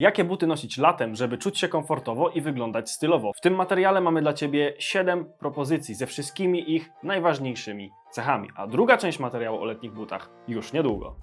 Jakie buty nosić latem, żeby czuć się komfortowo i wyglądać stylowo? W tym materiale mamy dla Ciebie 7 propozycji ze wszystkimi ich najważniejszymi cechami, a druga część materiału o letnich butach już niedługo.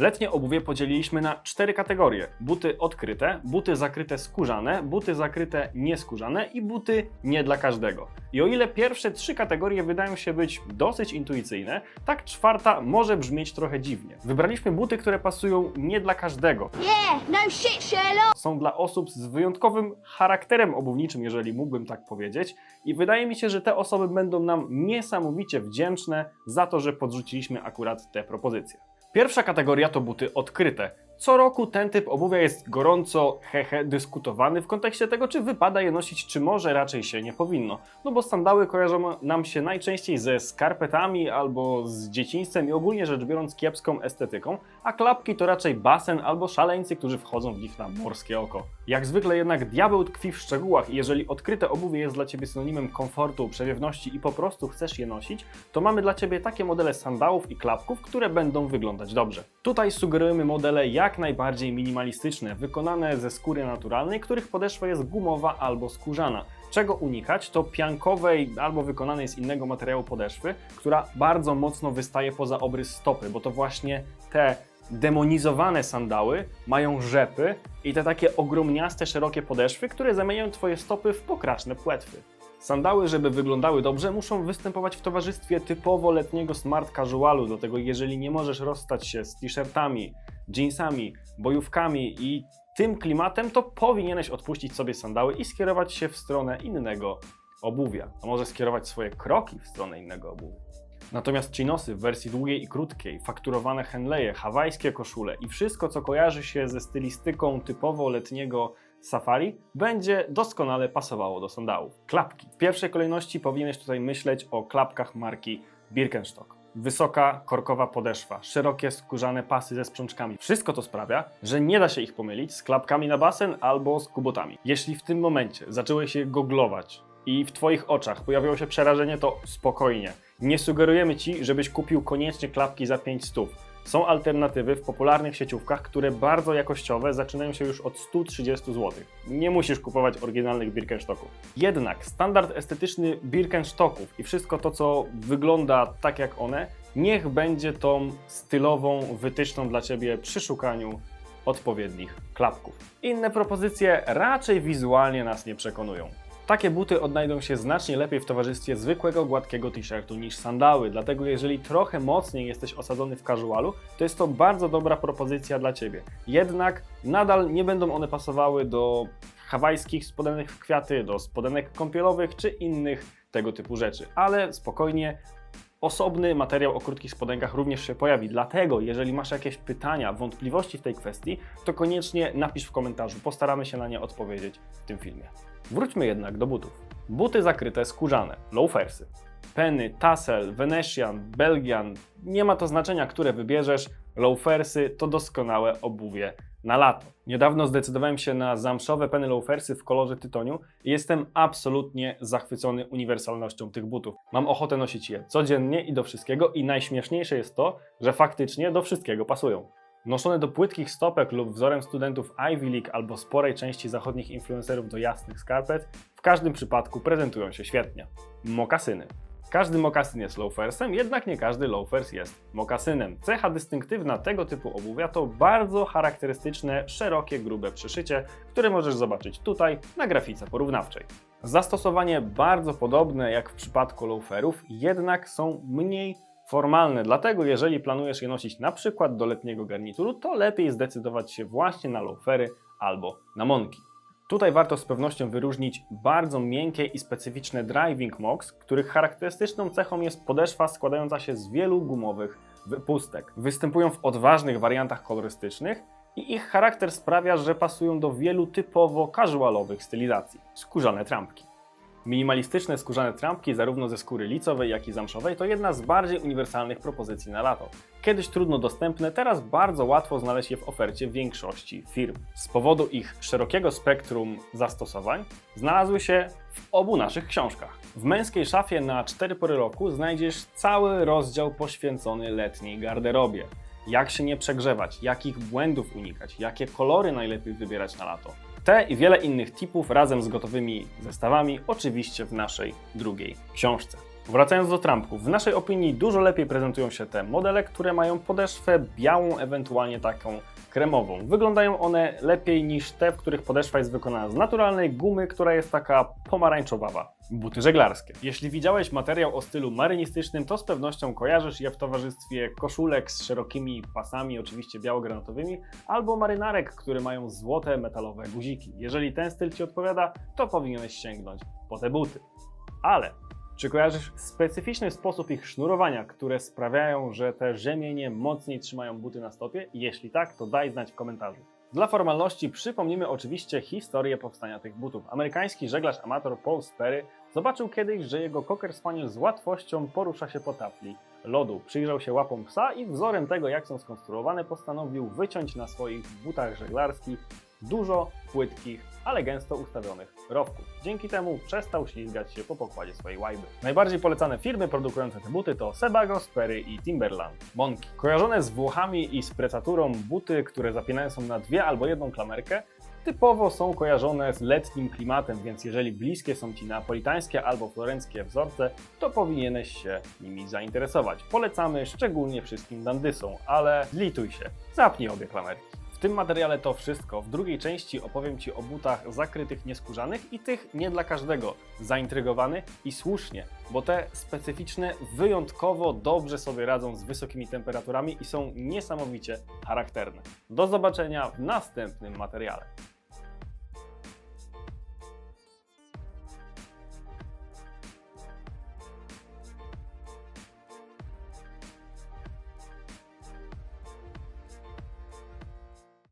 Letnie obuwie podzieliliśmy na cztery kategorie: buty odkryte, buty zakryte skórzane, buty zakryte nieskórzane i buty nie dla każdego. I o ile pierwsze trzy kategorie wydają się być dosyć intuicyjne, tak czwarta może brzmieć trochę dziwnie. Wybraliśmy buty, które pasują nie dla każdego. Yeah, no shit, Sherlock. Są dla osób z wyjątkowym charakterem obuwniczym, jeżeli mógłbym tak powiedzieć, i wydaje mi się, że te osoby będą nam niesamowicie wdzięczne za to, że podrzuciliśmy akurat te propozycje. Pierwsza kategoria to buty odkryte. Co roku ten typ obuwia jest gorąco, hehe, dyskutowany w kontekście tego, czy wypada je nosić, czy może raczej się nie powinno. No bo sandały kojarzą nam się najczęściej ze skarpetami albo z dzieciństwem i ogólnie rzecz biorąc kiepską estetyką, a klapki to raczej basen albo szaleńcy, którzy wchodzą w nich na morskie oko. Jak zwykle jednak diabeł tkwi w szczegółach i jeżeli odkryte obuwie jest dla Ciebie synonimem komfortu, przewiewności i po prostu chcesz je nosić, to mamy dla Ciebie takie modele sandałów i klapków, które będą wyglądać dobrze. Tutaj sugerujemy modele jak najbardziej minimalistyczne, wykonane ze skóry naturalnej, których podeszwa jest gumowa albo skórzana. Czego unikać, to piankowej albo wykonanej z innego materiału podeszwy, która bardzo mocno wystaje poza obrys stopy, bo to właśnie te demonizowane sandały mają rzepy i te takie ogromniaste, szerokie podeszwy, które zamieniają Twoje stopy w pokraczne płetwy. Sandały, żeby wyglądały dobrze, muszą występować w towarzystwie typowo letniego smart casualu, dlatego jeżeli nie możesz rozstać się z t-shirtami, jeansami, bojówkami i tym klimatem, to powinieneś odpuścić sobie sandały i skierować się w stronę innego obuwia, a może skierować swoje kroki w stronę innego obuwia. Natomiast chinosy w wersji długiej i krótkiej, fakturowane henleje, hawajskie koszule i wszystko, co kojarzy się ze stylistyką typowo letniego safari, będzie doskonale pasowało do sandałów. Klapki. W pierwszej kolejności powinieneś tutaj myśleć o klapkach marki Birkenstock. Wysoka, korkowa podeszwa, szerokie skórzane pasy ze sprzączkami. Wszystko to sprawia, że nie da się ich pomylić z klapkami na basen albo z kubotami. Jeśli w tym momencie zacząłeś je goglować i w Twoich oczach pojawiło się przerażenie, to spokojnie. Nie sugerujemy Ci, żebyś kupił koniecznie klapki za 5 stów. Są alternatywy w popularnych sieciówkach, które bardzo jakościowe zaczynają się już od 130 zł. Nie musisz kupować oryginalnych Birkenstocków. Jednak standard estetyczny Birkenstocków i wszystko to, co wygląda tak jak one, niech będzie tą stylową wytyczną dla Ciebie przy szukaniu odpowiednich klapków. Inne propozycje raczej wizualnie nas nie przekonują. Takie buty odnajdą się znacznie lepiej w towarzystwie zwykłego gładkiego t-shirtu niż sandały, dlatego jeżeli trochę mocniej jesteś osadzony w casualu, to jest to bardzo dobra propozycja dla Ciebie. Jednak nadal nie będą one pasowały do hawajskich spodenek w kwiaty, do spodenek kąpielowych czy innych tego typu rzeczy. Ale spokojnie, Osobny materiał o krótkich spodenkach również się pojawi, dlatego jeżeli masz jakieś pytania, wątpliwości w tej kwestii, to koniecznie napisz w komentarzu, postaramy się na nie odpowiedzieć w tym filmie. Wróćmy jednak do butów. Buty zakryte skórzane, loafersy. Penny, Tassel, Venetian, Belgian, nie ma to znaczenia, które wybierzesz, loafersy to doskonałe obuwie na lato. Niedawno zdecydowałem się na zamszowe penny loafersy w kolorze tytoniu i jestem absolutnie zachwycony uniwersalnością tych butów. Mam ochotę nosić je codziennie i do wszystkiego i najśmieszniejsze jest to, że faktycznie do wszystkiego pasują. Noszone do płytkich stopek lub wzorem studentów Ivy League albo sporej części zachodnich influencerów do jasnych skarpet, w każdym przypadku prezentują się świetnie. Mokasyny. Każdy mokasyn jest loafersem, jednak nie każdy loafers jest mokasynem. Cecha dystynktywna tego typu obuwia to bardzo charakterystyczne, szerokie, grube przyszycie, które możesz zobaczyć tutaj na grafice porównawczej. Zastosowanie bardzo podobne jak w przypadku loaferów, jednak są mniej formalne, dlatego jeżeli planujesz je nosić na przykład do letniego garnituru, to lepiej zdecydować się właśnie na loafery albo na monki. Tutaj warto z pewnością wyróżnić bardzo miękkie i specyficzne driving mocs, których charakterystyczną cechą jest podeszwa składająca się z wielu gumowych wypustek. Występują w odważnych wariantach kolorystycznych i ich charakter sprawia, że pasują do wielu typowo casualowych stylizacji. Skórzane trampki. Minimalistyczne skórzane trampki, zarówno ze skóry licowej, jak i zamszowej, to jedna z bardziej uniwersalnych propozycji na lato. Kiedyś trudno dostępne, teraz bardzo łatwo znaleźć je w ofercie większości firm. Z powodu ich szerokiego spektrum zastosowań znalazły się w obu naszych książkach. W męskiej szafie na 4 pory roku znajdziesz cały rozdział poświęcony letniej garderobie. jak się nie przegrzewać, jakich błędów unikać, jakie kolory najlepiej wybierać na lato. Te i wiele innych tipów razem z gotowymi zestawami oczywiście w naszej drugiej książce. Wracając do trampków, w naszej opinii dużo lepiej prezentują się te modele, które mają podeszwę białą, ewentualnie taką kremową. Wyglądają one lepiej niż te, w których podeszwa jest wykonana z naturalnej gumy, która jest taka pomarańczowawa. Buty żeglarskie. Jeśli widziałeś materiał o stylu marynistycznym, to z pewnością kojarzysz je w towarzystwie koszulek z szerokimi pasami, oczywiście biało-granatowymi, albo marynarek, które mają złote metalowe guziki. Jeżeli ten styl Ci odpowiada, to powinieneś sięgnąć po te buty. Ale czy kojarzysz specyficzny sposób ich sznurowania, które sprawiają, że te rzemienie mocniej trzymają buty na stopie? Jeśli tak, to daj znać w komentarzu. Dla formalności przypomnimy oczywiście historię powstania tych butów. Amerykański żeglarz amator Paul Sperry zobaczył kiedyś, że jego cocker spaniel z łatwością porusza się po tafli lodu. Przyjrzał się łapom psa i wzorem tego, jak są skonstruowane, postanowił wyciąć na swoich butach żeglarskich dużo płytkich, ale gęsto ustawionych rowków. Dzięki temu przestał ślizgać się po pokładzie swojej łajby. Najbardziej polecane firmy produkujące te buty to Sebago, Sperry i Timberland. Monki. Kojarzone z Włochami i z buty, które zapinają są na dwie albo jedną klamerkę, typowo są kojarzone z letnim klimatem, więc jeżeli bliskie są Ci neapolitańskie albo florenckie wzorce, to powinieneś się nimi zainteresować. Polecamy szczególnie wszystkim dandysom, ale zlituj się, zapnij obie klamerki. W tym materiale to wszystko. W drugiej części opowiem Ci o butach zakrytych nieskórzanych i tych nie dla każdego. Zaintrygowany i słusznie, bo te specyficzne wyjątkowo dobrze sobie radzą z wysokimi temperaturami i są niesamowicie charakterne. Do zobaczenia w następnym materiale.